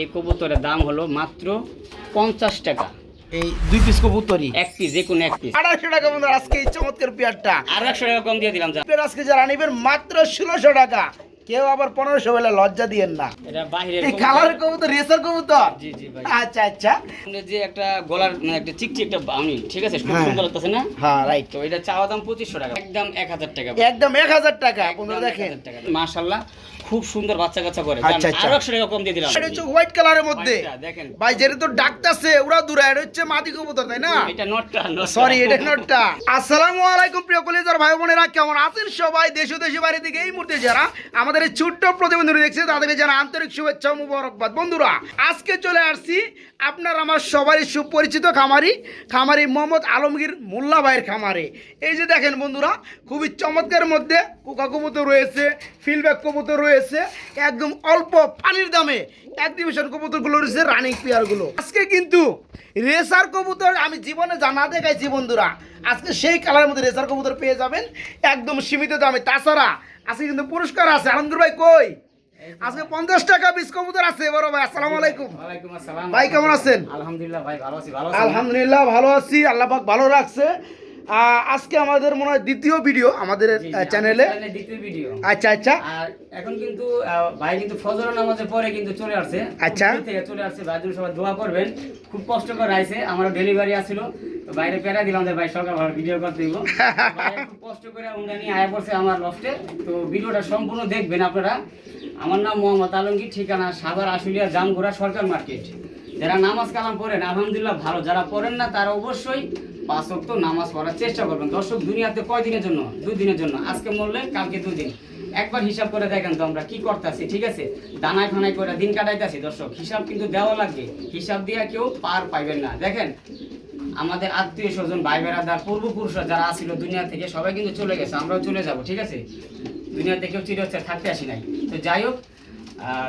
এই কবুতরের দাম হলো মাত্র পঞ্চাশ টাকা। এই দুই পিস কবুতরি এক পিস যে কোনো এক পিস আড়াইশো টাকা বন্ধু আজকে এই চমৎকার পেয়ারটা। আরও একশো টাকা কম দিয়ে দিলাম আজকে যারা নিবেন মাত্র ষোলোশো টাকা। কেউ আবার পনেরোশো বেলা লজ্জা দিয়েন না। এটা বাহিরের এই কবুতর। কবুতর রেসার কবুতর? জি জি ভাই। আচ্ছা আচ্ছা। যে একটা গলার মানে একটা চিকচি একটা বাউনি ঠিক আছে খুব হ্যাঁ। সুন্দর লাগতেছে না? হ্যাঁ রাইট তো এটা চাওয়া দাম পঁচিশশো টাকা। একদম এক হাজার টাকা। একদম এক হাজার টাকা বন্ধুরা দেখেন। মাশাল্লাহ খুব সুন্দর বাচ্চা কাচ্চা করে। আচ্ছা, আচ্ছা। আরও একশো টাকা কম দিয়ে দিলাম। এটা হচ্ছে হোয়াইট কালারের মধ্যে। দেখেন। ভাই যেটা তো ডাকতাছে ওরা দূরে এটা হচ্ছে মাদি কবুতর তাই না? এটা নটটা। সরি এটা নোটটা। আসসালামু আলাইকুম প্রিয় কলেজার ভাই বোনেরা কেমন আছেন সবাই? দেশ ও দেশে বাইরে থেকে এই মুহূর্তে যারা আমাদের এই ছোট্ট প্রতিবন্ধী দেখছে তাদেরকে যারা আন্তরিক শুভেচ্ছা ও মুবারকবাদ। বন্ধুরা আজকে চলে আসছি আপনার আমার সবারই সুপরিচিত খামারি খামারি মোহাম্মদ আলমগীর মোল্লা ভাইয়ের খামারে। এই যে দেখেন বন্ধুরা খুবই চমৎকার মধ্যে কোকা কবুতর রয়েছে ফিলব্যাক কবুতর রয়েছে। একদম অল্প পানির দামে। একদিবিশন কবুতরগুলো রয়েছে রানিং পেয়ারগুলো আজকে কিন্তু রেসার কবুতর আমি জীবনে জানা দেখাইছি বন্ধুরা আজকে সেই কালারের মধ্যে রেসার কবুতর পেয়ে যাবেন। একদম সীমিত দামে। তাছাড়া আজকে কিন্তু পুরস্কার আছে। আনন্দ ভাই কই? আজকে পঞ্চাশ টাকা পিস কবুতর আছে। বড় ভাই আসসালামু আলাইকুম। ভাই, কেমন আছেন? আলহামদুলিল্লাহ ভাই ভালো আছি ভালো আছি আলহামদুলিল্লাহ ভালো আছি। আল্লাহ পাক ভালো রাখছে। আজকে আমাদের মনে হয় দ্বিতীয় ভিডিও আমাদের চ্যানেলে দ্বিতীয় ভিডিও আচ্ছা আচ্ছা। আর এখন কিন্তু ভাই কিন্তু ফজর নামাজের পরে কিন্তু চলে আসছে। আচ্ছা। থেকে চলে আসছে ভাই জন্য সবাই দোয়া করবেন। খুব কষ্ট করে আইছে আমারও ডেলিভারি আসছিল বাইরে পেরা দিলাম ভাই সকাল ভালো ভিডিও করতে দিব। খুব কষ্ট করে উন্ডা নিয়ে আয়া পড়ছে আমার লফটে তো ভিডিওটা সম্পূর্ণ দেখবেন আপনারা। আমার নাম মোহাম্মদ আলমগীর ঠিকানা সাভার আশুলিয়া জামঘোড়া সরকার মার্কেট। যারা নামাজ কালাম পড়েন আলহামদুলিল্লাহ ভালো। যারা পড়েন না তারা অবশ্যই পাঁচ ওয়াক্ত নামাজ পড়ার চেষ্টা করবেন। দর্শক, দুনিয়াতে কয় দিনের জন্য? দুই দিনের জন্য। আজকে মরলে, কালকে দুই দিন একবার হিসাব করে দেখেন তো আমরা কি করতেছি, ঠিক আছে? দানায় ফানায় করে দিন কাটাইতেছি। দর্শক, হিসাব কিন্তু দেওয়া লাগবে। হিসাব দিয়ে কেউ পার পাইবেন না। দেখেন, আমাদের আত্মীয় স্বজন ভাই বেড়াদার পূর্বপুরুষরা যারা আসছিল দুনিয়া থেকে, সবাই কিন্তু চলে গেছে। আমরাও চলে যাব, ঠিক আছে? দুনিয়া কেউ চিরচ্ছে থাকতে আসি নাই। তো যাই হোক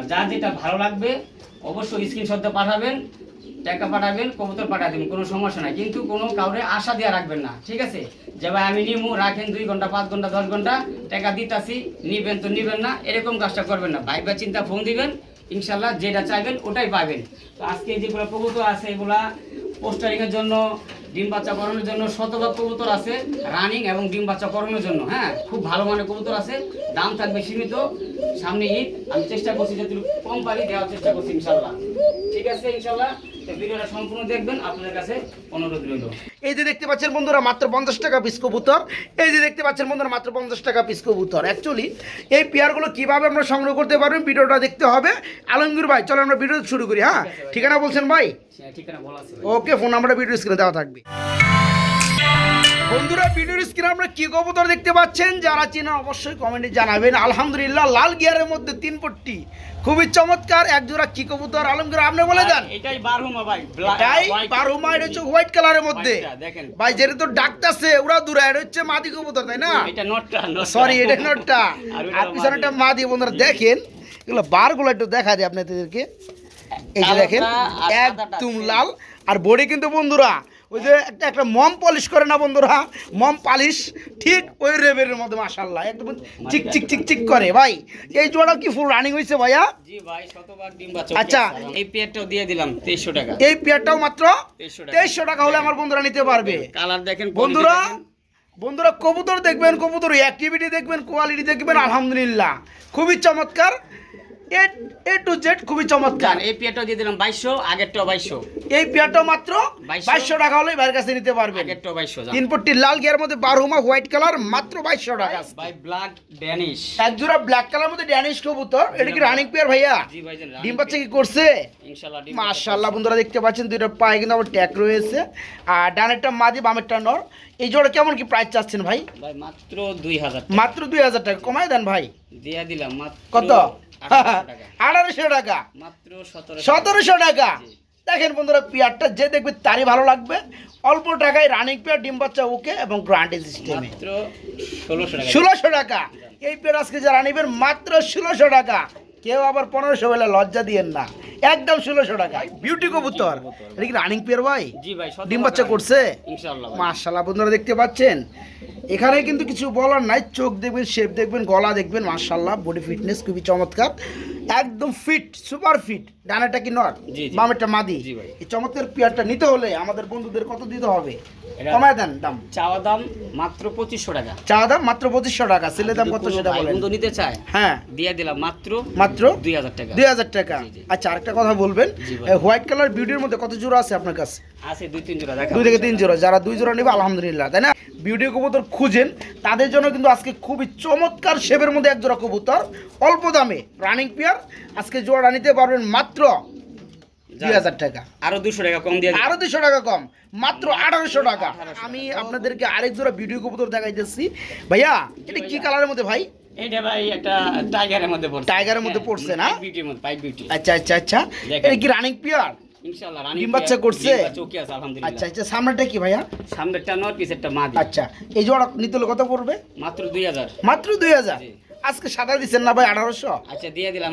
যার যেটা ভালো লাগবে, অবশ্যই স্ক্রিনশট পাঠাবেন। টাকা পাঠাবেন, কবুতর পাঠাবেন কোনো সমস্যা নাই। কিন্তু কোনো কাউরে আশা দেওয়া রাখবেন না, ঠিক আছে? যে ভাই, আমি নিমু, রাখেন দুই ঘণ্টা, পাঁচ ঘণ্টা, দশ ঘণ্টা, টাকা দিতাছি, নিবেন তো নিবেন না, এরকম কাজটা করবেন না। ভাই বা চিন্তা ফোন দিবেন, ইনশাল্লাহ যেটা চাইবেন ওটাই পাবেন। তো আজকে যেগুলো কবুতর আছে, এগুলা পোস্টারিংয়ের জন্য, ডিম বাচ্চা করানোর জন্য শতভাগ কবুতর আছে রানিং এবং ডিম বাচ্চা করানোর জন্য হ্যাঁ? খুব ভালো মানের কবুতর আছে, দাম থাকবে সীমিত, সামনে ঈদ, আমি চেষ্টা করছি যদি কম পারি, দেওয়ার চেষ্টা করছি ইনশাল্লাহ। ঠিক আছে, ইনশাল্লাহ? ভিডিওটা সম্পূর্ণ দেখবেন আপনাদের কাছে অনুরোধ রইল। এই যে দেখতে পাচ্ছেন বন্ধুরা মাত্র পঞ্চাশ টাকা পিস কবুতর। এই যে দেখতে পাচ্ছেন বন্ধুরা মাত্র পঞ্চাশ টাকা পিস কবুতর। অ্যাকচুয়ালি এই পেয়ারগুলো কীভাবে আমরা সংগ্রহ করতে পারবেন ভিডিওটা দেখতে হবে। আলমগীর ভাই চলো আমরা ভিডিও শুরু করি হ্যাঁ। ঠিকানা বলছেন ভাই? হ্যাঁ, ঠিকানা বলা। ওকে ফোন নাম্বারটা ভিডিও স্ক্রিনে দেওয়া থাকবে। বন্ধুরা ভিডিওর স্ক্রিনে আমরা কি কবুতর দেখতে পাচ্ছেন? যারা চেনা অবশ্যই কমেন্টে জানাবেন। আলহামদুলিল্লাহ লাল গিয়ারের মধ্যে তিন পট্টি। খুবই চমৎকার এক জোড়া কি কবুতর? আলমগীর আপনি বলে দেন। এটাই বারহুমা ভাই এটাই বারোমা এটা হচ্ছে হোয়াইট কালারের মধ্যে। দেখেন। ভাই যেটা তো ডাকতাছে ওরা দূরে এটা হচ্ছে মাদি কবুতর তাই না? এটা নটটা সরি এটা নোটটা আর একটা মাদি। বন্ধুরা দেখেন এগুলো বারগুলো একটু দেখা দিই আপনাদেরকে। এই যে দেখেন একদম লাল। আর বডি কিন্তু বন্ধুরা ওই যে একটা একটা মম পলিশ করে না বন্ধুরা? মম পালিশ ঠিক ওই রেবের মধ্যে মাশাল্লাহ একদম চিক চিক চিক চিক করে। ভাই এই জোড়া কি ফুল রানিং হয়েছে ভাইয়া? জি ভাই শতভাগ ডিম বাচ্চা। আচ্ছা। এই পেয়ারটাও দিয়ে দিলাম তেইশশো টাকা। এই পেয়ারটাও মাত্র 2300 টাকা। তেইশশো টাকা হলে আমার বন্ধুরা নিতে পারবে। কালার দেখেন বন্ধুরা বন্ধুরা কবুতর দেখবেন কবুতর অ্যাক্টিভিটি দেখবেন কোয়ালিটি দেখবেন আলহামদুলিল্লাহ। খুবই চমৎকার। এ টু জেড খুবই চমৎকার। এই পেয়ারটাও দিয়ে দিলাম বাইশশো আগেরটাও বাইশশো। এই পেয়ারটাও মাত্র বাইশশো? টাকা হলে ভাইয়ের কাছে নিতে আগেরটাও বাইশশো লাল গিয়ার মধ্যে হোয়াইট কালার মাত্র বাইশশো টাকা। বাই ব্ল্যাক ড্যানিশ এক জোড়া ব্ল্যাক কালার মধ্যে ড্যানিশ কবুতর। এটা কি রানিং পেয়ার ভাইয়া? ডিম বাচ্চা কি করছে? মাশাল্লাহ বন্ধুরা দেখতে পাচ্ছেন দুইটা পায়ে কিন্তু আমার ট্যাগ রয়েছে। আর ডানেরটা মাদি বামেরটা নর। এই জোড়া কেমন কি প্রাইস চাচ্ছেন ভাই? ভাই মাত্র দুই হাজার মাত্র দুই হাজার টাকা। কমায় দেন ভাই। দিয়ে দিলাম কত? 1800 টাকা আঠারোশো টাকা। মাত্র সতেরোশো টাকা। দেখেন বন্ধুরা পেয়ারটা যে দেখবে তারই ভালো লাগবে। অল্প টাকায় রানিং পেয়ার ডিম বাচ্চা ওকে এবং গ্রান্টি সিস্টেমে ষোলোশো টাকা। এই পেয়ার আজকে যারা নেবেন মাত্র ষোলোশো টাকা। কেউ আবার পনেরোশো বেলা লজ্জা দিয়েন না। একদম ষোলোশো টাকা। বিউটি কবুতর। এটা কি রানিং পেয়ার ভাই? ডিম বাচ্চা করছে। মার্শাল্লাহ বন্ধুরা দেখতে পাচ্ছেন? এখানে কিন্তু কিছু বলার নাই। চোখ দেখবেন শেপ দেখবেন গলা দেখবেন মার্শাল্লাহ বডি ফিটনেস খুবই চমৎকার। একদম ফিট সুপার ফিট ডানাটা কি জি। বামেরটা মাদি। এই চমৎকার পেয়ারটা নিতে হলে আমাদের বন্ধুদের কত দিতে হবে? কমায় দেন দাম। চাওয়া দাম মাত্র পঁচিশশো টাকা। চা দাম মাত্র পঁচিশশো টাকা ছেলে দাম কত সেটা বলেন? বন্ধু নিতে চায় হ্যাঁ। দিয়ে দিলাম মাত্র মাত্র দুই হাজার টাকা। দুই হাজার টাকা। আচ্ছা আরেকটা কথা বলবেন। হোয়াইট কালার বিউটির মধ্যে কত জোড়া আছে আপনার কাছে? আছে দুই তিন জোড়া দেখা দুই থেকে তিন জোড়া। যারা দুই জোড়া নেবে আলহামদুলিল্লাহ তাই না? বিউটি কবুতর খুঁজেন। তাদের জন্য কিন্তু আজকে খুবই চমৎকার শেপের মধ্যে এক জোড়া কবুতর। অল্প দামে রানিং পেয়ার আজকে জোড়া নিতে পারবেন মাত্র দুই হাজার টাকা। আরও দুশো টাকা কম দিয়ে আরও দুশো টাকা কম মাত্র আঠারোশো টাকা। আমি আপনাদেরকে আরেক জোড়া ভিডিও কবুতর ভাইয়া এটা কি কালারের মধ্যে ভাই? এইটা ভাই একটা টাইগারের মধ্যে পড়ছে। টাইগারের মধ্যে পড়ছে না? বিউটির মধ্যে পাইপ বিউটি আচ্ছা আচ্ছা আচ্ছা। এটা কি রানিং পেয়ার ইনশাআল্লাহ ডিম বাচ্চা করছে? চোখে আছে আলহামদুলিল্লাহ। আচ্ছা আচ্ছা সামনেটা কি ভাইয়া? সামনেরটা নর পিছেরটা মাদি। আচ্ছা এই জোড়া নিতে কত পড়বে? মাত্র দুই হাজার। মাত্র দুই হাজার? জি। আজকে সাদা দিচ্ছেন না ভাই আঠারোশো? আচ্ছা দিয়ে দিলাম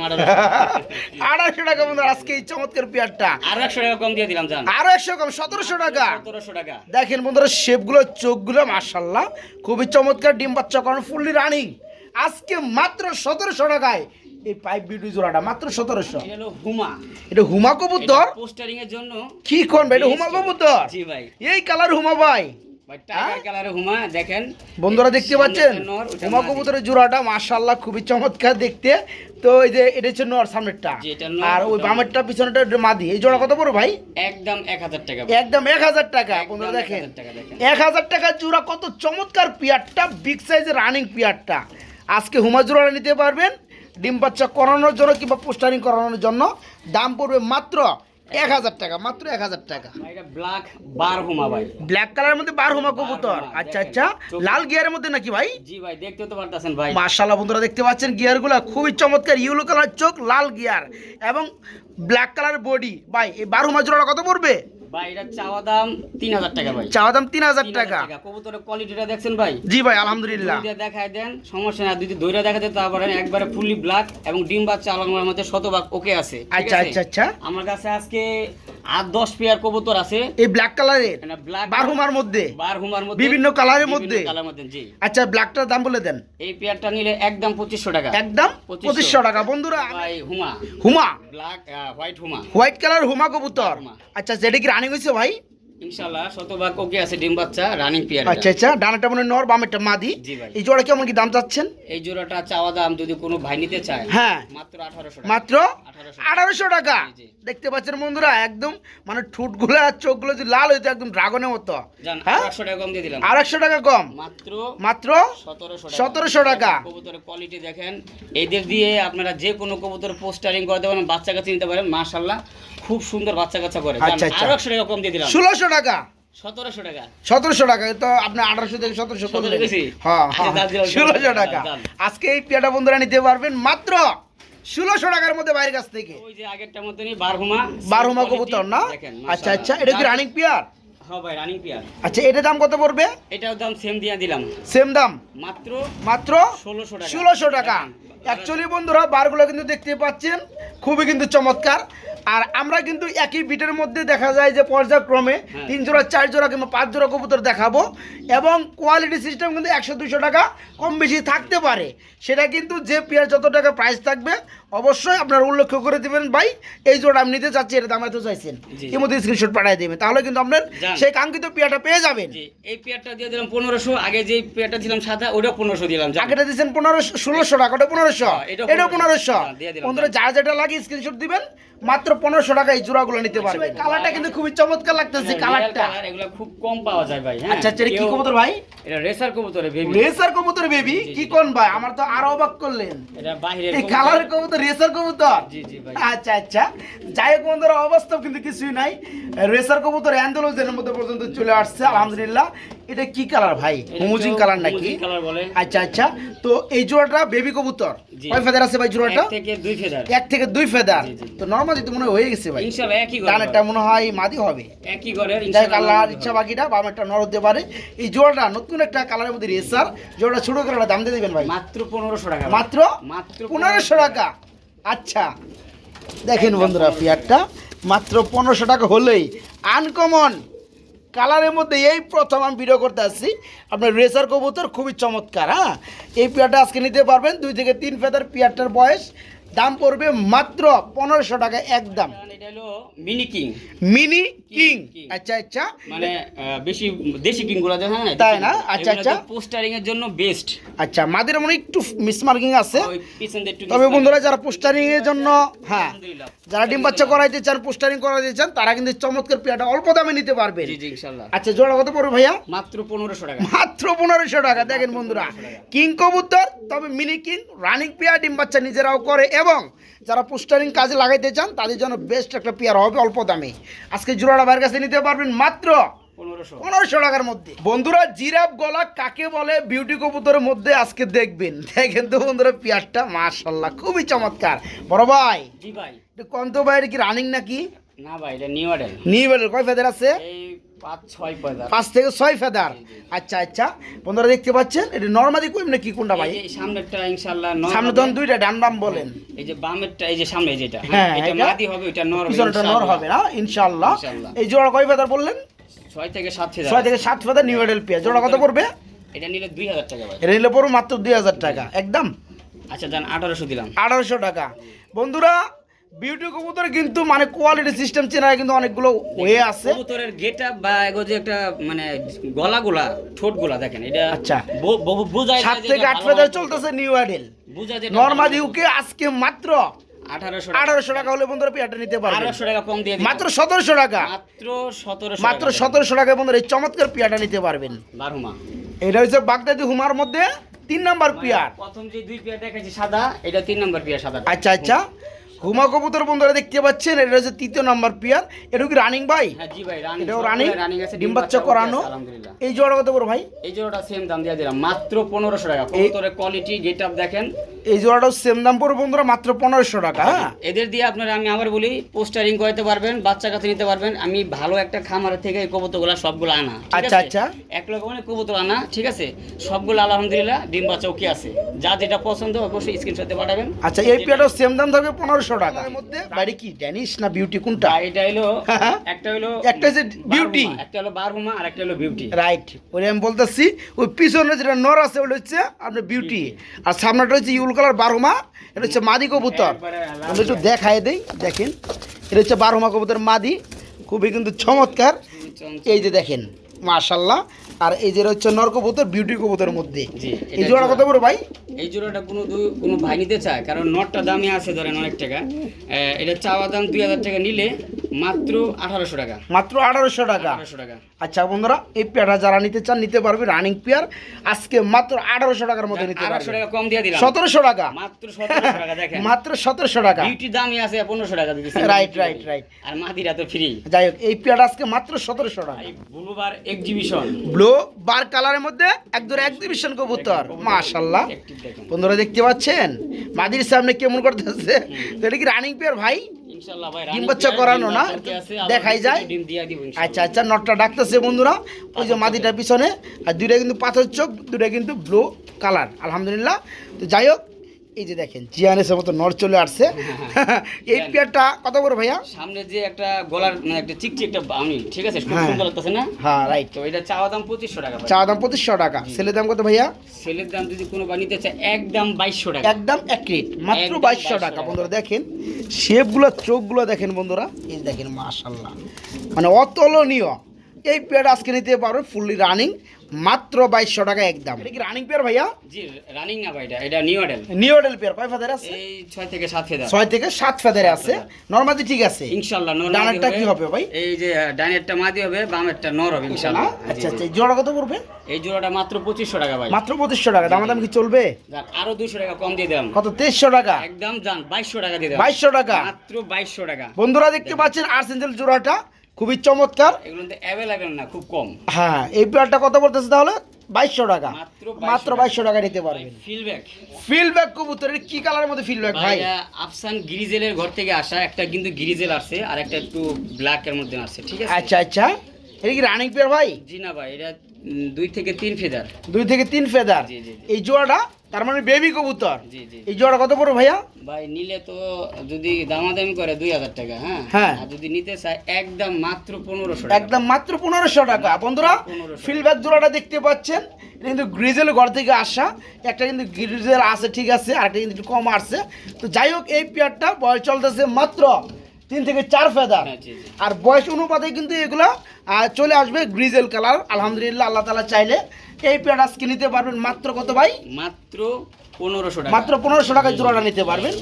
আড়াইশো টাকা বন্ধু আজকে এই চমৎকার পেয়ারটা। আরও একশো টাকা কম দিয়ে দিলাম জান। আরও একশো কম সতেরোশো টাকা। সতেরোশো টাকা। দেখেন বন্ধুরা শেপগুলো চোখগুলো মার্শাল্লাহ খুবই চমৎকার ডিম বাচ্চা করেন ফুললি রানিং। আজকে মাত্র সতেরোশো টাকায় এই পাইপ বিউটি জোড়াটা মাত্র সতেরোশো। হুমা। এটা হুমা কবুতর? পোস্টারিং এর জন্য কি করবে এটা হুমা কবুতর? জি ভাই। এই কালার হুমা ভাই। দেখেন। বন্ধুরা দেখতে পাচ্ছেন? হুমা কবুতরের জোড়াটা মার্শাল্লাহ খুবই চমৎকার দেখতে। তো এই যে এটা হচ্ছে নর সামনেরটা। আর ওই বামেরটা পিছনেটা মাদি। এই জোড়া কত বড় ভাই? একদম এক হাজার টাকা একদম এক হাজার টাকা। বন্ধুরা দেখেন। 1000 টাকা দেখেন। এক হাজার টাকা জোড়া কত চমৎকার পিয়ারটা বিগ সাইজের রানিং পিয়ারটা। আজকে হুমা জোড়াটা নিতে পারবেন। ডিম বাচ্চা করানোর জন্য কিংবা পোস্টারিং করানোর জন্য। দাম পড়বে মাত্র এক হাজার টাকা মাত্র এক হাজার টাকা। ব্ল্যাক বার হোমা ভাই। ব্ল্যাক কালারের মধ্যে বার হোমা কবুতর। আচ্ছা আচ্ছা। লাল গিয়ারের মধ্যে নাকি ভাই? জি ভাই দেখতেও তো পারতেছেন ভাই। মার্শাল্লাহ বন্ধুরা দেখতে পাচ্ছেন গিয়ারগুলো খুবই চমৎকার। ইয়েলো কালার চোখ লাল গিয়ার এবং ব্ল্যাক কালার বডি ভাই এই বার হোমা জোড়াটা কত পড়বে? ভাই এটা চাওয়া দাম টাকা ভাই। চাওয়া দাম তিন হাজার 3000 টাকা। কবুতরের কোয়ালিটিটা দেখছেন ভাই? জি ভাই আলহামদুলিল্লাহ। দুইটা দেখায় দেন সমস্যা না দেখাতে তারপরে একবারে ফুলি ব্ল্যাক এবং ডিম বাচ্চা আলামের মধ্যে শতভাগ ওকে আছে। আচ্ছা আছে? আচ্ছা আচ্ছা। আমার কাছে আজকে আট দশ পেয়ার কবুতর আছে। এই ব্ল্যাক কালারের এটা black বারহুমার মধ্যে? বার হুমার মধ্যে বিভিন্ন কালারের মধ্যে? কালারের মধ্যে জি। আচ্ছা ব্ল্যাকটার দাম বলে দেন। এই পেয়ারটা নিলে একদম পঁচিশশো টাকা। একদম 2500 পঁচিশশো টাকা। বন্ধুরা ভাই হুমা। হুমা? ব্ল্যাক হোয়াইট হুমা। হোয়াইট কালার হুমা কবুতর। আচ্ছা যেটা কি রানিং হয়েছে ভাই? ইনশাল্লাহ শতভাগ ওকে আছে ডিম বাচ্চা রানিং পেয়ার আচ্ছা আচ্ছা ডানাটা মনে নর বামেরটা মাদি। জি ভাই। এই জোড়া কেমন কি দাম চাচ্ছেন? এই জোড়াটা চাওয়া দাম যদি কোনো ভাই নিতে চায় হ্যাঁ। মাত্র আঠারোশো টাকা। মাত্র 1800 টাকা। জি, জি। দেখতে পাচ্ছেন বন্ধুরা একদম মানে ঠুটগুলো আর চোখগুলো যদি লাল হইতো একদম ড্রাগনের মতো। হ্যাঁ? টাকা কম দিয়ে দিলাম। টাকা কম। মাত্র মাত্র সতেরোশো 1700 টাকা। কবুতরের কোয়ালিটি দেখেন। এদের দিয়ে আপনারা যে কোনো কবুতর পোস্টারিং করতে পারেন বাচ্চা কাছে নিতে পারেন মাশাল্লাহ খুব সুন্দর বাচ্চা কাচ্চা করে। আচ্ছা, আচ্ছা। আরও একশো টাকা কম দিয়ে দিলাম। ষোলোশো টাকা? সতেরোশো টাকা। সতেরোশো টাকা তো আপনি আঠারোশো থেকে সতেরোশো সতেরো হ্যাঁ আচ্ছা, দাম দিলাম, ষোলোশো টাকা। আজকে এই পেয়াটা বন্ধুরা নিতে পারবেন মাত্র ষোলোশো টাকার মধ্যে বাইরের কাছ থেকে। ওই যে আগেরটার মতনই বারহুমা বারহুমা কবুতর না? আচ্ছা আচ্ছা এটা কি রানিং পেয়ার? হ্যাঁ পেয়ার। আচ্ছা এটার দাম কত পড়বে? এটাও দাম সেম দিয়ে দিলাম। সেম দাম? মাত্র মাত্র ষোলোশো টাকা। ষোলোশো টাকা। অ্যাকচুয়ালি বন্ধুরা বারগুলো কিন্তু দেখতে পাচ্ছেন। খুবই কিন্তু চমৎকার। আর আমরা কিন্তু একই বিটের মধ্যে দেখা যায় যে পর্যায়ক্রমে হ্যাঁ। তিন জোড়া চার জোড়া কিংবা পাঁচ জোড়া কবুতর দেখাবো এবং কোয়ালিটি সিস্টেম কিন্তু একশো দুশো টাকা কম বেশি থাকতে পারে সেটা কিন্তু যে পেয়ার যত টাকা প্রাইস থাকবে অবশ্যই আপনারা উল্লেখ করে দেবেন ভাই এই জোড়া আমি নিতে চাচ্ছি এটা দাম এত চাইছেন। এর মধ্যে স্ক্রিনশট পাঠিয়ে দেবেন তাহলে কিন্তু আপনার। সেই কাঙ্ক্ষিত পেয়ারটা পেয়ে যাবেন এই পেয়ারটা দিয়ে দিলাম পনেরোশো আগে যে পেয়ারটা দিলাম সাদা ওটা পনেরোশো দিলাম। আগেটা দিচ্ছেন পনেরোশো ষোলোশো টাকা ওটা পনেরোশো হ্যাঁ, এটাও পনেরোশো হ্যাঁ, দিয়ে যার যেটা লাগে স্ক্রিনশট দিবেন মাত্র পনেরোশো টাকা এই জোড়াগুলো নিতে পারবে। কালারটা কিন্তু খুবই চমৎকার লাগতেছে হ্যাঁ, কালারটা real এগুলো খুব কম পাওয়া যায় ভাই হ্যাঁ। আচ্ছা আচ্ছা কি কবুতর ভাই? এটা রেসার কবুতরে বেবি রেসার কবুতর বেবি কি কোন ভাই? আমার তো আরও অবাক করলেন। এটা বাহিরের এই কবুতর। কালারের কবুতর রেসার কবুতর? জি জি ভাই। আচ্ছা আচ্ছা। যাই হোক বন্ধুরা অবাস্তব কিন্তু কিছুই নাই। রেসার কবুতর অ্যান্ডোলজের মধ্যে পর্যন্ত চলে আসছে আলহামদুলিল্লাহ। এটা কি কালার ভাই? এটা হুমুজিং কেউ কালার নাকি? কালার আচ্ছা আচ্ছা। তো এই জোড়াটা বেবি কবুতর। কয় ফেদার আছে ভাই জোড়াটা? এক থেকে দুই ফেদার এক থেকে দুই ফেদার। তো নর্মালি তো মনে হয় গেছে ভাই। ইনশাআল্লাহ একই ডানেরটা মনে হয় মাদি হবে। একই ঘরে যাই হোক আল্লাহর ইচ্ছা বাকিটা বামেরটা নর হতে পারে। এই জোড়াটা নতুন একটা কালারের মধ্যে রেসার। জোড়াটা ছোট করে দাম দিয়ে দিবেন ভাই। মাত্র পনেরোশো টাকা। মাত্র মাত্র পনেরোশো টাকা। আচ্ছা। দেখেন বন্ধুরা পেয়ারটা মাত্র পনেরোশো টাকা হলেই আনকমন। কালারের মধ্যে এই প্রথম আমি ভিডিও করতে আসছি। আপনার রেসার কবুতর খুবই চমৎকার হ্যাঁ? এই পেয়ারটা আজকে নিতে পারবেন। দুই থেকে তিন ফেদার পেয়ারটার বয়স। দাম পড়বে মাত্র পনেরোশো টাকা, একদম। হলো মিনি কিং মিনি কিং আচ্ছা আচ্ছা। মানে বেশি দেশি কিংগুলো দেখেন না তাই না? আচ্ছা, আচ্ছা। পোস্টারিং এর জন্য বেস্ট আচ্ছা মাদের মনে একটু মিসমার্কিং আছে। তবে বন্ধুরা যারা পোস্টারিং এর জন্য হ্যাঁ যারা ডিম বাচ্চা করাইতে চান পোস্টারিং করাইতে চান তারা কিন্তু চমৎকার পেয়ারটা অল্প দামে নিতে পারবে জি জি ইনশাআল্লাহ আচ্ছা জোড়া কত পড়বে ভাইয়া? মাত্র পনেরোশো টাকা। মাত্র পনেরোশো টাকা। দেখেন বন্ধুরা কিং কবুতর তবে মিনি কিং রানিং পেয়ার ডিম বাচ্চা নিজেরাও করে এবং যারা পোস্টারিং কাজে লাগাইতে চান তাদের জন্য বেস্ট একটা পেয়ার হবে অল্প দামে। আজকে জোড়াটা বাইরের কাছে নিতে পারবেন মাত্র পনেরোশো। টাকার মধ্যে। বন্ধুরা জিরাফ গলা কাকে বলে? বিউটি কবুতরের মধ্যে আজকে দেখবেন। দেখেন তো বন্ধুরা পেঁয়াজটা মাশাল্লাহ খুবই চমৎকার। বড় ভাই জি ভাই। কন্ত ভাইয়ের কি রানিং নাকি? না ভাই এটা নিউ বেলের কয় ফেদার আছে? এই পাঁচ থেকে ছয় ফেদার। আচ্ছা আচ্ছা। বন্ধুরা দেখতে পাচ্ছেন এটা নর্মালি কইম না কি কোনটা ভাই? সামনেরটা ইনশাআল্লাহ সামনে হবে। দুইটা ডান বাম বলেন। এই যে বামেরটা এই যে সামনে যেটা। হ্যাঁ, এটা এটা- মাদি হবে এটা নর হবে পিছনটা নর হবে না ইনশাআল্লাহ। এই জোড়া কয় ফেদার বললেন? ছয় থেকে সাত ফেদার ছয় থেকে সাত ফেদার নিউ এডেল জোড়া কত পড়বে? এটা নিলে দুই হাজার টাকা ভাই। এটা নিলে পড়বে মাত্র দুই হাজার টাকা। একদম? আচ্ছা আঠারোশো দিলাম। আঠারোশো টাকা। বন্ধুরা বিউটি কবুতর কিন্তু মানে কোয়ালিটি সিস্টেম চেনার কিন্তু অনেকগুলো ওয়ে আছে। কবুতরের বা এগো যে একটা মানে গলাগুলা ঠোঁটগুলা দেখেন এটা আচ্ছা। বোঝায় সাত থেকে আট ফেদার চলতেছে নিউ এডেল কবুতর। বোঝা যেটা নর্মালি উকে আজকে মাত্র আঠারোশো টাকা। হলে বন্ধুরা পেয়ারটা নিতে পারবে টাকা কম দিয়ে মাত্র সতেরোশো টাকা। মাত্র সতেরোশো মাত্র সতেরোশো টাকায় বন্ধুরা এই চমৎকার পেয়ারটা নিতে পারবেন। বারহুমা। এটা হচ্ছে বাগদাদি হুমার মধ্যে তিন নাম্বার পেয়ার। প্রথম যে দুই পেয়ার দেখাচ্ছি সাদা এটা তিন নম্বর পেয়ার সাদা। আচ্ছা আচ্ছা। হুমা কবুতর বন্ধুরা দেখতে পাচ্ছেন এটা হচ্ছে তৃতীয় নাম্বার পেয়ার। এটা কি রানিং ভাই? হ্যাঁ জি ভাই রানিং এটাও রানিং রানিং আছে ডিম বাচ্চা করানো। আলহামদুলিল্লাহ। এই জোড়া কত বড় ভাই? এই জোড়াটা সেম দাম দিয়ে দিলাম মাত্র পনেরোশো টাকা। কবুতরের কোয়ালিটি গেট আপ দেখেন। এই জোড়াটাও সেম দাম পড়বে বন্ধুরা মাত্র পনেরোশো টাকা হ্যাঁ? এদের দিয়ে আপনারা আমি আবার বলি পোস্টারিং করাতে পারবেন বাচ্চা কাছে নিতে পারবেন। আমি ভালো একটা খামার থেকে এই কবুতরগুলো সবগুলো আনা আচ্ছা, আচ্ছা। এক লক্ষ মানে কবুতর আনা ঠিক আছে? সবগুলো আলহামদুলিল্লাহ ডিম বাচ্চা ওকে আছে। যা যেটা পছন্দ অবশ্যই স্ক্রিনশটে পাঠাবেন। আচ্ছা এই পেয়ারটাও সেম দাম থাকবে টাকা। মধ্যে বাড়ি কি ড্যানিশ না বিউটি কোনটা? এটা হলো হ্যাঁ। একটা হলো একটা হচ্ছে beauty। বারহুমা, একটা হলো বারহুমা আর একটা হলো বিউটি। রাইট ওই আমি বলতেছি ওই পিছনে যেটা নর আছে ওটা হচ্ছে আপনার বিউটি। আর সামনেটা হচ্ছে ইউল কালার বারোমা এটা হচ্ছে মাদি কবুতর। একবারে লাল আমি একটু দেখায় দেই দেখেন। এটা হচ্ছে বারোমা কবুতর মাদি খুবই কিন্তু চমৎকার। এই যে দেখেন মাশাল্লাহ। আর এই যে হচ্ছে নর কবুতর বিউটি কবুতরের মধ্যে। এই জোড়া কত বড় ভাই? এই জোড়াটা কোনো কোনো ভাই নিতে চায় কারণ নটটা দামে আছে ধরেন অনেক টাকা। আহ, এটা চাওয়া দাম দুই হাজার টাকা নিলে মাত্র আঠারোশো টাকা। মাত্র আঠারোশো টাকা। আঠারোশো টাকা। আচ্ছা বন্ধুরা এই পেয়ারটা যারা নিতে চান নিতে পারবে রানিং পেয়ার। আজকে মাত্র আঠারোশো টাকার মধ্যে নিতে পারবে। টাকা কম দিয়ে দিলাম। সতেরোশো টাকা। মাত্র সতেরোশো টাকা দেখেন। মাত্র সতেরোশো টাকা। বিউটির দামই আছে পনেরোশো টাকা রাইট রাইট রাইট আর মাদিরা তো ফ্রি যাই হোক এই পেয়ারটা আজকে মাত্র সতেরোশো টাকা। ব্লুবার এক্সিবিশন ব্লু বার কালারের মধ্যে একদম এক্সিবিশন কবুতর। মাশাল্লাহ। বন্ধুরা দেখতে পাচ্ছেন? মাদির সামনে কেমন করতেছে? এটা কি রানিং পেয়ার ভাই? ডিম বাচ্চা করানো না? দেখাই যায়? আচ্ছা আচ্ছা নটটা ডাকতেছে বন্ধুরা ওই যে মাদিটার পিছনে আর দুইটা কিন্তু পাথর চোখ কিন্তু ব্লু কালার আলহামদুলিল্লাহ তো যাই হোক এই যে দেখেন জিয়ানেসের মতো নর চলে আসছে। এই পেয়ারটা কত বড় ভাইয়া? সামনে যে একটা গলার মানে একটা চিকচি একটা বাউনি ঠিক আছে খুব হ্যাঁ। সুন্দর লাগতেছে না? হ্যাঁ রাইট তো এটা চাওয়া দাম পঁচিশশো টাকা ভাই। চা দাম পঁচিশশো টাকা। ছেলের দাম কত ভাইয়া? সেলের দাম যদি কোনো বা নিতে চায় একদম বাইশশো টাকা। একদম এক রেট মাত্র বাইশশো 2200 টাকা। বন্ধুরা দেখেন শেপগুলো চোখগুলো দেখেন বন্ধুরা। এই দেখেন মাশাল্লাহ মানে অতুলনীয়। এই পেয়ার আজকে নিতে পারবে ফুললি রানিং মাত্র বাইশশো টাকা একদম এটা কি রানিং পেয়ার ভাইয়া? জি রানিং না ভাই এটা এটা new model new model pair কয় ফেদার আছে? এই ছয় থেকে সাত ফেদার ছয় থেকে সাত ফেদারে আছে। নর্মালি ঠিক আছে। ইনশাআল্লাহ নর ডানেরটা কি হবে? ভাই? এই যে ডাইনেরটা মাদি হবে বামেরটা নর হবে ইনশাআল্লাহ। আচ্ছা আচ্ছা এই জোড়া কত পড়বে? এই জোড়াটা মাত্র পঁচিশশো টাকা ভাই। মাত্র পঁচিশশো টাকা দাম দাম কি চলবে? যাক, আরও দুশো টাকা কম দিয়ে দিলাম। কত তেইশশো টাকা? একদম জান বাইশশো টাকা দিয়ে দিলাম। বাইশশো টাকা। মাত্র বাইশশো টাকা। বন্ধুরা দেখতে পাচ্ছেন আর্সেঞ্জেল জোড়াটা। খুবই চমৎকার। এগুলো অ্যাভেলেবেল না খুব কম। হ্যাঁ এই বিড়ালটা কত বলতেছে তাহলে? বাইশশো টাকা। মাত্র মাত্র 2200 বাইশশো টাকা নিতে পারবেন। ফিলব্যাক ফিল্ডব্যাক কবুতরের কি কালারের মধ্যে ফিল্ডব্যাক ভাই? আফসান গিরিজেলের ঘর থেকে আসা একটা কিন্তু গিরিজেল আসছে আর একটা একটু ব্ল্যাক এর মধ্যে আসছে ঠিক আছে? আচ্ছা আচ্ছা। এটা কি রানিং পেয়ার ভাই? জি না ভাই এটা দুই থেকে তিন ফেদার। দুই থেকে তিন ফেদার। এই জোড়াটা তার মানে বেবি কবুতর। এই জোড়া কত পড়ো ভাইয়া? ভাই নিলে তো যদি দামাদামি করে দুই হাজার টাকা হ্যাঁ? হ্যাঁ। যদি নিতে চায় একদম মাত্র পনেরোশো একদম মাত্র পনেরোশো টাকা। বন্ধুরা 1500 ফিল্ডব্যাক জোড়াটা দেখতে পাচ্ছেন। কিন্তু গ্রিজেল ঘর থেকে আসা। একটা কিন্তু গ্রিজেল আছে ঠিক আছে আর একটা কিন্তু একটু কম আসছে। তো যাই হোক এই পেয়ারটা বয়স চলতেছে মাত্র তিন থেকে চার ফেদার হ্যাঁ। আর বয়স অনুপাতে কিন্তু এগুলো চলে আসবে গ্রিজেল কালার। আলহামদুলিল্লাহ আল্লাহ তালা চাইলে এই পেয়ার আজকে নিতে পারবেন। মাত্র কত ভাই? মাত্র পনেরোশো টাকা। মাত্র পনেরোশো টাকায় জোড়াটা নিতে পারবেন।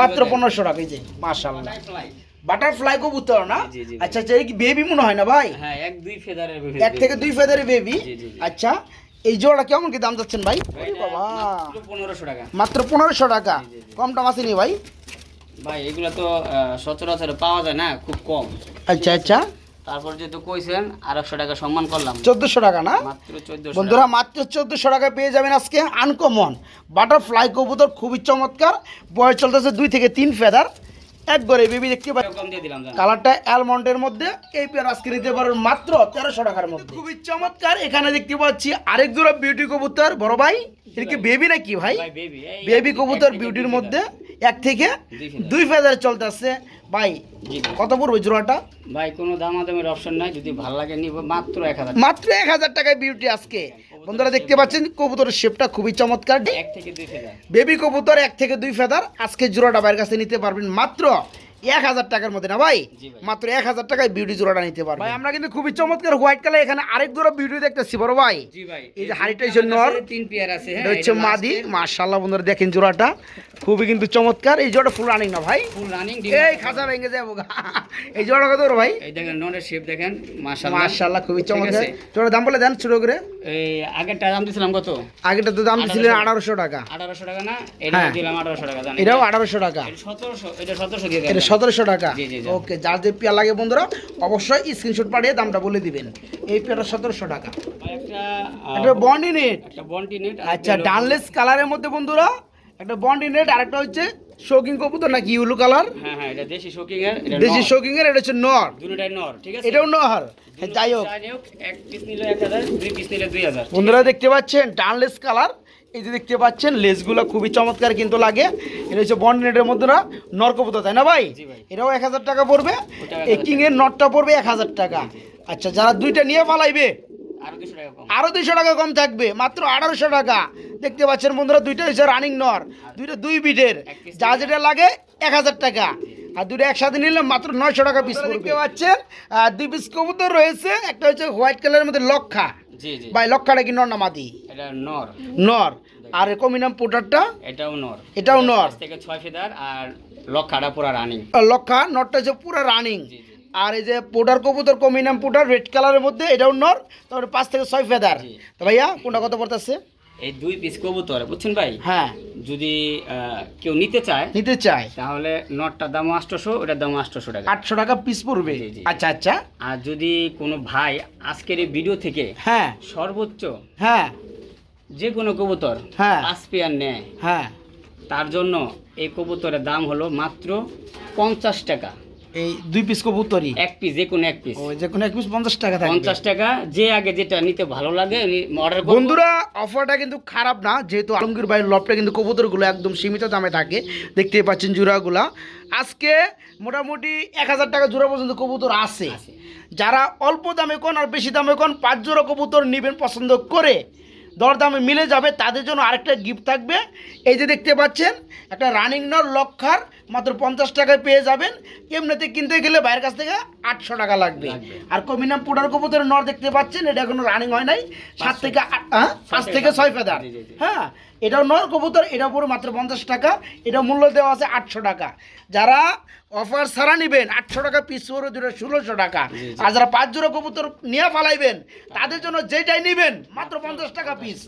মাত্র পনেরোশো টাকায় যে Butterfly। বাটারফ্লাই কবুতর না। আচ্ছা আচ্ছা বেবি মনে হয় না ভাই? হ্যাঁ এক দুই ফেদারের। এক থেকে দুই ফেদারি বেবি। আচ্ছা এই জোড়া কেমন কি দাম যাচ্ছেন ভাই? বাবা। পনেরোশো টাকা। মাত্র পনেরোশো টাকা। কম দাম আসেনি ভাই? ভাই এগুলো তো সচরাচর পাওয়া যায় না খুব কম। আচ্ছা আচ্ছা। তারপর যেহেতু কইছেন আর একশো টাকা সম্মান করলাম। চোদ্দোশো টাকা না? মাত্র চোদ্দশো বন্ধুরা মাত্র চোদ্দোশো টাকায় পেয়ে যাবেন আজকে আনকমন বাটারফ্লাই কবুতর খুবই চমৎকার। বয়স চলতেছে দুই থেকে তিন ফেদার। একবারে বেবি দেখতে দিলাম কালারটা অ্যালমন্ডের মধ্যে এই পেয়ার আজকে নিতে পারেন মাত্র তেরোশো টাকার মধ্যে। খুবই চমৎকার। এখানে দেখতে পাচ্ছি আরেক জোড়া বিউটি কবুতর বড় ভাই। এটা কি বেবি নাকি ভাই? ভাই বেবি কবুতর বিউটির মধ্যে এক থেকে দুই ফেদার। দুই ফেদার চলতেছে। ভাই ভাই। কত পড়বে জোড়াটা? ভাই কোনো দামাদামের অপশন নাই। যদি ভালো লাগে নিব মাত্র এক হাজার মাত্র এক হাজার টাকায় বিউটি আজকে। বন্ধুরা দেখতে পাচ্ছেন কবুতরের শেপটা খুবই চমৎকার। এক থেকে দুই ফেদার বেবি কবুতর এক থেকে দুই ফেদার আজকে জোড়াটা বাইরের কাছে নিতে পারবেন মাত্র এক হাজার টাকার মধ্যে না ভাই? মাত্র এক হাজার টাকায় বিউটি জোড়াটা নিতে পারবেন। ভাই আমরা কিন্তু খুবই চমৎকার হোয়াইট কালার এখানে আরেক জোড়া বিউটি দেখতেছি বড় ভাই। এই যে হাড়িটা হচ্ছে নর। তিন পেয়ার আছে হ্যাঁ এটা হচ্ছে মাদি। মাশাল্লাহ বন্ধুরা দেখেন জোড়াটা। খুবই কিন্তু চমৎকার। এই জোড়া ফুল রানিং না ভাই? ফুল রানিং এই খাঁচা ভেঙে যাব এই জোড়া কত ভাই? এই দেখেন নরের শেপ দেখেন মাশাআল্লাহ। খুবই চমৎকার। জোড়া দাম বলে দেন ছোট করে। এই আগেরটা দাম দিছিলাম কত? আগেটা তো দাম দিছিলেন আঠারোশো। টাকা। আঠারোশো টাকা না? এটা হ্যাঁ। দিলাম আঠারোশো টাকা জানেন। এটাও আঠারোশো টাকা। এটা সতেরোশো এটা সতেরোশো দিয়ে দেন। এটা সতেরোশো টাকা। ওকে যার যে পেয়ার লাগে বন্ধুরা অবশ্যই স্ক্রিনশট পাঠিয়ে দামটা বলে দিবেন। এই পেয়ারটা সতেরোশো টাকা। একটা বন্ডি নেট আচ্ছা ডানলেস কালারের মধ্যে বন্ধুরা একটা বন্ডি নেট আর একটা হচ্ছে শৌকিং কবুতর নাকি ইউলু কালার হ্যাঁ হ্যাঁ এটা দেশি শোকিং এর এটা দেশি শৌকিং এর এটা হচ্ছে নর। দুটোটাই নর ঠিক আছে? এটাও নহর হ্যাঁ, যাই হোক। এক পিস নিলে এক হাজার দুই পিস নিলে দুই হাজার বন্ধুরা দেখতে পাচ্ছেন ডানলেস কালার এই যে দেখতে পাচ্ছেন লেসগুলো খুবই চমৎকার কিন্তু লাগে। এটা হচ্ছে বন্ড নেটের মধ্যে না নরকবুতর তাই না ভাই? এটাও এক হাজার টাকা পড়বে এই কিং এর নটটা পড়বে এক হাজার টাকা। আচ্ছা যারা দুইটা নিয়ে কম। আরও দুইশো টাকা কম থাকবে মাত্র আঠারোশো টাকা। দেখতে পাচ্ছেন বন্ধুরা দুইটা হচ্ছে রানিং নর দুইটা দুই বিটের। যা যেটা লাগে এক হাজার টাকা। আর দুটো একসাথে নিলে মাত্র নয়শো টাকা পিস দেখতে পাচ্ছেন আর দুই পিস কবুতর রয়েছে একটা হচ্ছে হোয়াইট কালারের মধ্যে লক্ষা। জি জি। ভাই লক্ষাটা কি নর না মাদি? এটা নর। নর। আর কমিনাম পোটারটা? এটাও নর। এটাও নর। থেকে ছয় ফেদার আর লক্ষাটা পুরা রানিং লক্ষা নরটা হচ্ছে পুরো রানিং জি জি। আর এই যে পোটার কবুতর কমিনাম পোটার রেড কালারের মধ্যে এটাও নর তারপরে পাঁচ থেকে ছয় ফেদার তো ভাইয়া কোনটা কত পড়তেছে? এই দুই পিস কবুতর বুঝছেন ভাই? হ্যাঁ। যদি কেউ নিতে চায় নিতে চাই তাহলে নটটার দাম আটশোশো ওটার দাম আটশোশো টাকা। আটশো টাকা পিস পড়বে। আচ্ছা আচ্ছা। আর যদি কোনো ভাই আজকের এই ভিডিও থেকে হ্যাঁ। সর্বোচ্চ হ্যাঁ। যে কোনো কবুতর হ্যাঁ। পাঁচ পেয়ার নেয় হ্যাঁ। তার জন্য এই কবুতরের দাম হলো মাত্র পঞ্চাশ টাকা। এই দুই পিস কবুতরই? এক পিস যে কোনো এক পিস ও যে কোনো এক পিস পঞ্চাশ টাকা থাকবে। পঞ্চাশ টাকা যে আগে যেটা নিতে ভালো লাগে অর্ডার বন্ধুরা অফারটা কিন্তু খারাপ না যেহেতু আলমগীর ভাইয়ের লপটা কিন্তু কবুতরগুলো একদম সীমিত দামে থাকে। দেখতেই পাচ্ছেন জোড়াগুলা। আজকে মোটামুটি এক হাজার টাকা জোড়া পর্যন্ত কবুতর আছে। আছে। যারা অল্প দামে কোন আর বেশি দামে কোন পাঁচ জোড়া কবুতর নেবেন পছন্দ করে দরদামে মিলে যাবে তাদের জন্য আরেকটা গিফট থাকবে। এই যে দেখতে পাচ্ছেন একটা রানিং নর লক্ষার মাত্র পঞ্চাশ টাকায় পেয়ে যাবেন। এমনিতে কিনতে গেলে বাইরের কাছ থেকে আটশো টাকা লাগবে। আর কমিনাম পুডার কবুতরের নর দেখতে পাচ্ছেন এটা এখনও রানিং হয় নাই। সাত থেকে আট হ্যাঁ? পাঁচ থেকে ছয় ফেদার। হ্যাঁ এটাও নর কবুতর এটা পুরো মাত্র পঞ্চাশ টাকা। এটা মূল্য দেওয়া আছে আটশো টাকা। যারা অফার ছাড়া নেবেন আটশো টাকা পিস পড়বে দুটো ষোলোশো টাকা। আর যারা পাঁচ জোড়া কবুতর নিয়ে ফালাইবেন তাদের জন্য যেটাই নেবেন মাত্র পঞ্চাশ টাকা পিস